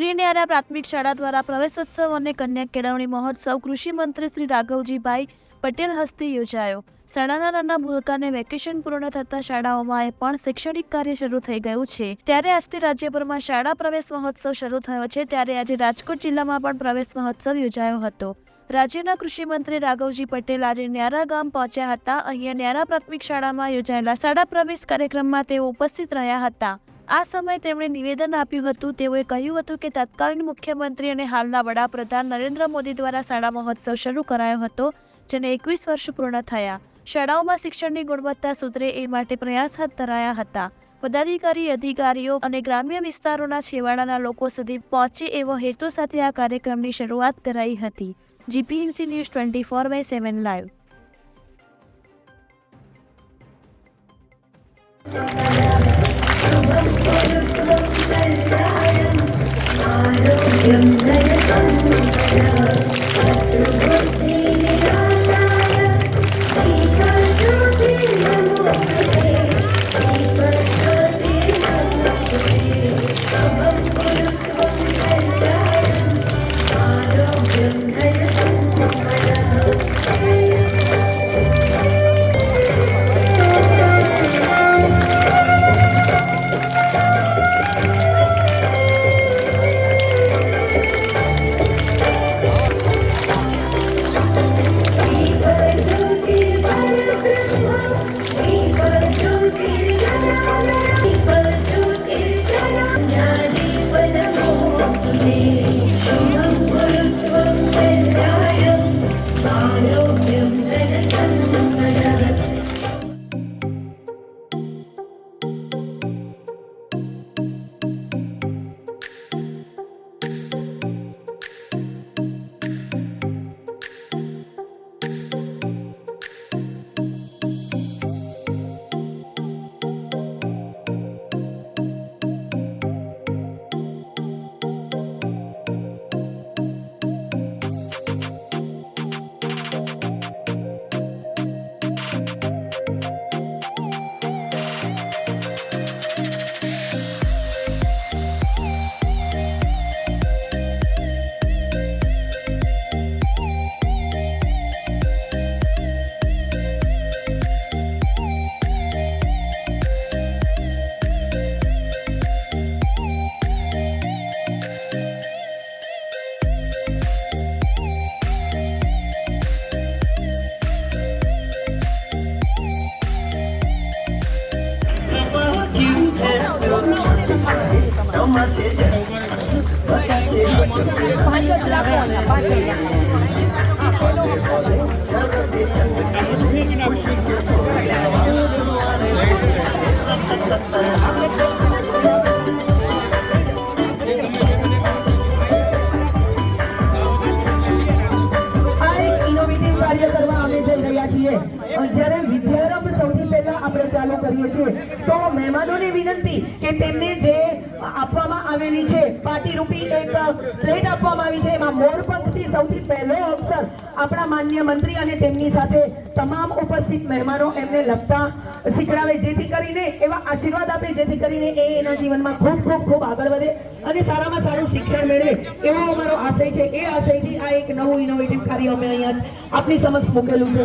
Shri Nyara પ્રાથમિક શાળા દ્વારા પ્રવેશોત્સવ અને કન્યા કેળવણી મહોત્સવ કૃષિ મંત્રી શ્રી રાઘવજીભાઈ પટેલ હસ્તે યોજાયો. શાળાના નાના ભૂલકાને વેકેશન પૂર્ણ થતા શાળાઓમાં પણ શૈક્ષણિક કાર્ય શરૂ થઈ ગયું છે. ત્યારે આજથી રાજ્યભરમાં શાળા પ્રવેશ મહોત્સવ શરૂ થયો છે, ત્યારે આજે રાજકોટ જિલ્લામાં પણ પ્રવેશ મહોત્સવ યોજાયો હતો. રાજ્યના કૃષિ મંત્રી રાઘવજી પટેલ આજે ન્યારા ગામ પહોંચ્યા હતા. અહીંયા ન્યારા પ્રાથમિક શાળામાં યોજાયેલા શાળા પ્રવેશ કાર્યક્રમમાં તેઓ ઉપસ્થિત રહ્યા હતા. આ સમયે તેમણે નિવેદન આપ્યું હતું. તેઓએ કહ્યું હતું કે તત્કાલીન મુખ્યમંત્રી અને હાલના વડાપ્રધાન નરેન્દ્ર મોદી દ્વારા શાળા મહોત્સવ શરૂ કરાયો હતો, જેને એકવીસ વર્ષ પૂર્ણ થયા. શાળાઓમાં શિક્ષણની ગુણવત્તા સુધરે એ માટે પ્રયાસ હાથ ધરાયા હતા. પદાધિકારી, અધિકારીઓ અને ગ્રામ્ય વિસ્તારોના છેવાડાના લોકો સુધી પહોંચે એવો હેતુ સાથે આ કાર્યક્રમની શરૂઆત કરાઈ હતી. GPMC news twenty four by seven live. આ એક ઇનોવેટિવ કાર્ય કરવા અમે જઈ રહ્યા છીએ. ચાલુ કરીએ છીએ તો મહેમાનોને વિનંતી કે તેમને જે આપવામાં આવેલી છે, પાર્ટીરૂપી એક પ્લેટ આપવામાં આવી છે. એમાં મોરપંખથી સૌથી પહેલો અક્ષર આપણા માન્ય મંત્રી અને તેમની સાથે તમામ ઉપસ્થિત મહેમાનો એમને લખતા શીખડાવે. જેથી કરીને એવા આશીર્વાદ આપે, જેથી કરીને એ એના જીવનમાં ખૂબ ખૂબ ખૂબ આગળ વધે અને સારામાં સારું શિક્ષણ મેળવે. એવો અમારો આશય છે. એ આશયથી આ એક નવું ઇનોવેટિવ કાર્ય અમે અહીંયા આપની સમક્ષ મૂકેલું છે.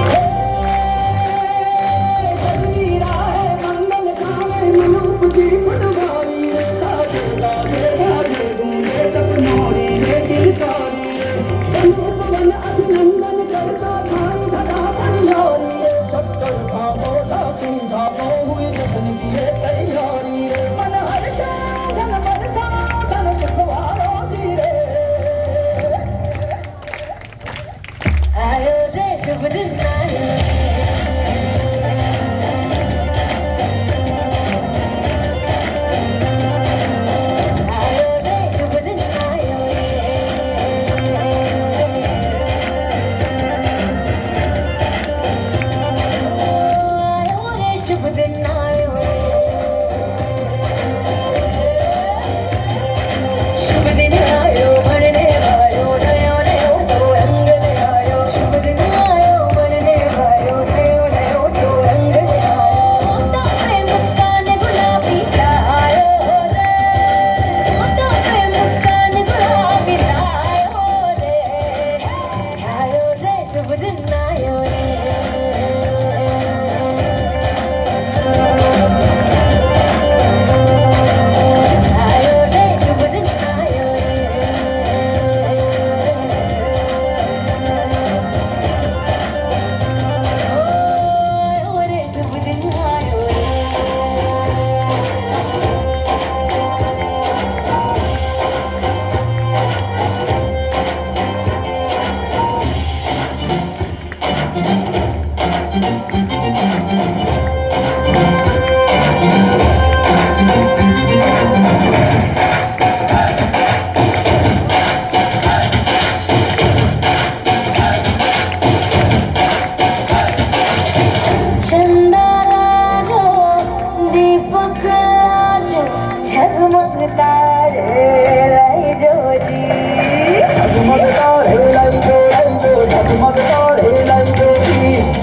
Oh,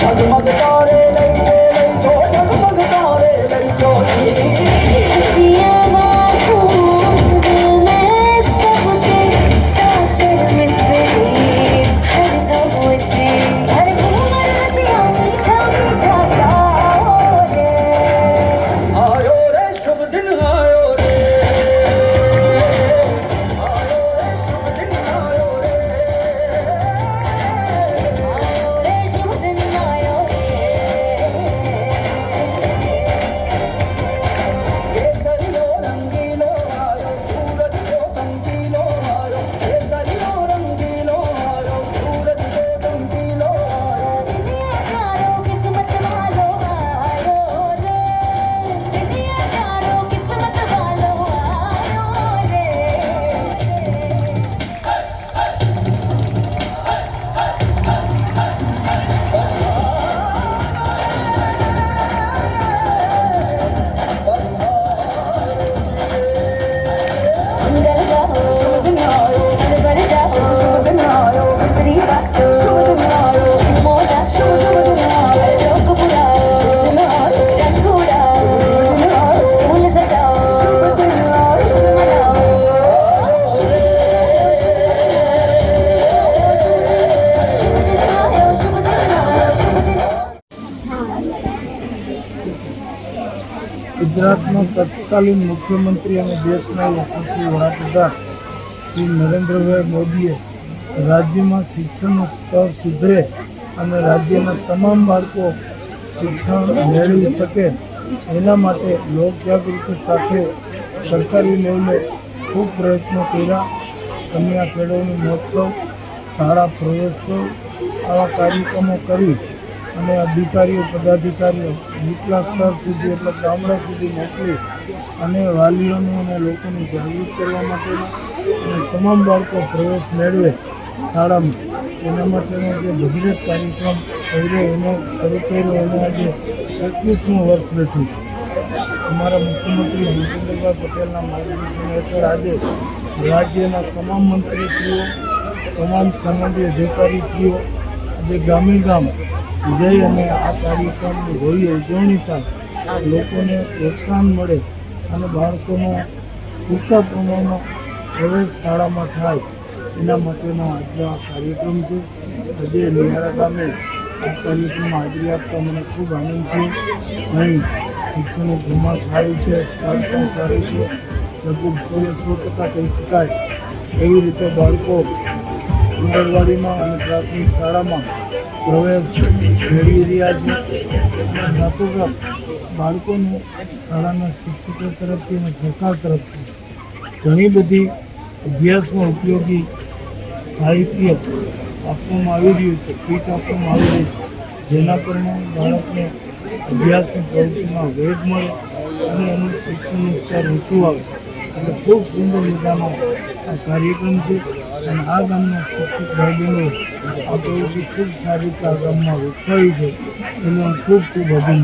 Talking about the dog. તત્કાલીન મુખ્યમંત્રી અને દેશના યશસ્વી વડાપ્રધાન શ્રી નરેન્દ્રભાઈ મોદીએ રાજ્યમાં શિક્ષણનું સ્તર સુધરે અને રાજ્યના તમામ બાળકો શિક્ષણ મેળવી શકે એના માટે લોકજાગૃતિ સાથે સરકારી લેવલે ખૂબ પ્રયત્નો કર્યા. કન્યા કેળવણી મહોત્સવ, શાળા પ્રવેશોત્સવ, આવા કાર્યક્રમો કરી અને અધિકારીઓ, પદાધિકારીઓ નીચલા સ્તર સુધી એટલે ગામડા સુધી મોકલી અને વાલીઓને અને લોકોને જાગૃત કરવા માટેના અને તમામ બાળકો પ્રવેશ મેળવે શાળામાં. એના માટેનો જે ભગીરથ કાર્યક્રમ કર્યો એને શરૂ કર્યો એને આજે એકવીસમું વર્ષ બેઠું. અમારા મુખ્યમંત્રી ભૂપેન્દ્રભાઈ પટેલના માર્ગદર્શન હેઠળ આજે રાજ્યના તમામ મંત્રીશ્રીઓ, તમામ સંબંધી અધિકારીશ્રીઓ, આજે ગામે ગામ જઈ અને આ કાર્યક્રમની ભવ્ય ઉજવણી થાય, લોકોને પ્રોત્સાહન મળે અને બાળકોનો પૂરતા પ્રમાણમાં પ્રવેશ શાળામાં થાય. એના માટેનો આજનો આ કાર્યક્રમ છે. આજે નિહારા ગામે આ કાર્યક્રમમાં હાજરી આપતા મને ખૂબ આનંદ થયો. અહીં શિક્ષણનું પ્રમાણ સારું છે સ્થાન પણ સારું છે. લગભગ સો સો ટકા કહી શકાય. એવી રીતે બાળકો આંગણવાડીમાં અને પ્રાથમિક શાળામાં પ્રવેશ મેળવી રહ્યા છે. સાથોસાથ બાળકોને શાળાના શિક્ષકો તરફથી અને સરકાર તરફથી ઘણી બધી અભ્યાસમાં ઉપયોગી સાહિત્ય આપવામાં આવી રહ્યું છે, કીટ આપવામાં આવી રહી છે, જેના પરિણામે બાળકને અભ્યાસની પ્રવૃત્તિમાં વેગ મળે અને એનું શિક્ષણનું સ્તર ઊંચું આવે. એટલે ખૂબ સુંદર મજાનો આ કાર્યક્રમ છે. અને આ ગામના શિક્ષિત ભાઈ બહેનો આ પ્રવૃત્તિ ખૂબ સારી રીતે આ ગામમાં વિકસાવી છે. એને ખૂબ ખૂબ અભિનંદન.